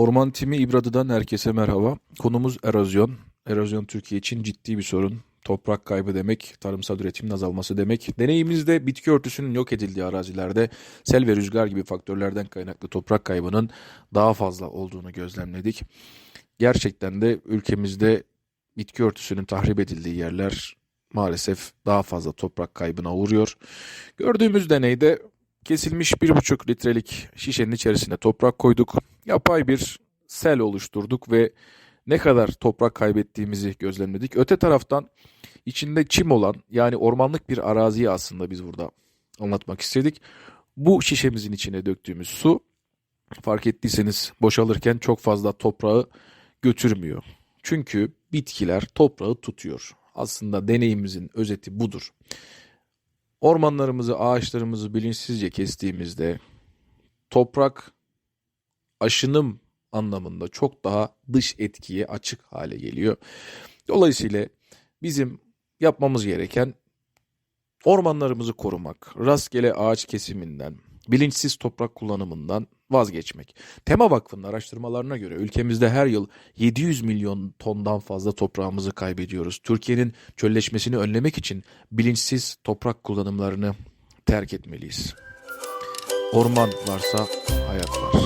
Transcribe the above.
Orman Timi İbradı'dan herkese merhaba. Konumuz erozyon. Erozyon Türkiye için ciddi bir sorun. Toprak kaybı demek, tarımsal üretimin azalması demek. Deneyimizde bitki örtüsünün yok edildiği arazilerde sel ve rüzgar gibi faktörlerden kaynaklı toprak kaybının daha fazla olduğunu gözlemledik. Gerçekten de ülkemizde bitki örtüsünün tahrip edildiği yerler maalesef daha fazla toprak kaybına uğruyor. Gördüğümüz deneyde kesilmiş 1,5 litrelik şişenin içerisine toprak koyduk. Yapay bir sel oluşturduk ve ne kadar toprak kaybettiğimizi gözlemledik. Öte taraftan içinde çim olan yani ormanlık bir araziyi aslında biz burada anlatmak istedik. Bu şişemizin içine döktüğümüz su fark ettiyseniz boşalırken çok fazla toprağı götürmüyor. Çünkü bitkiler toprağı tutuyor. Aslında deneyimimizin özeti budur. Ormanlarımızı, ağaçlarımızı bilinçsizce kestiğimizde toprak aşınım anlamında çok daha dış etkiye açık hale geliyor. Dolayısıyla bizim yapmamız gereken ormanlarımızı korumak, rastgele ağaç kesiminden, bilinçsiz toprak kullanımından vazgeçmek. Tema Vakfı'nın araştırmalarına göre ülkemizde her yıl 700 milyon tondan fazla toprağımızı kaybediyoruz. Türkiye'nin çölleşmesini önlemek için bilinçsiz toprak kullanımlarını terk etmeliyiz. Orman varsa hayat var.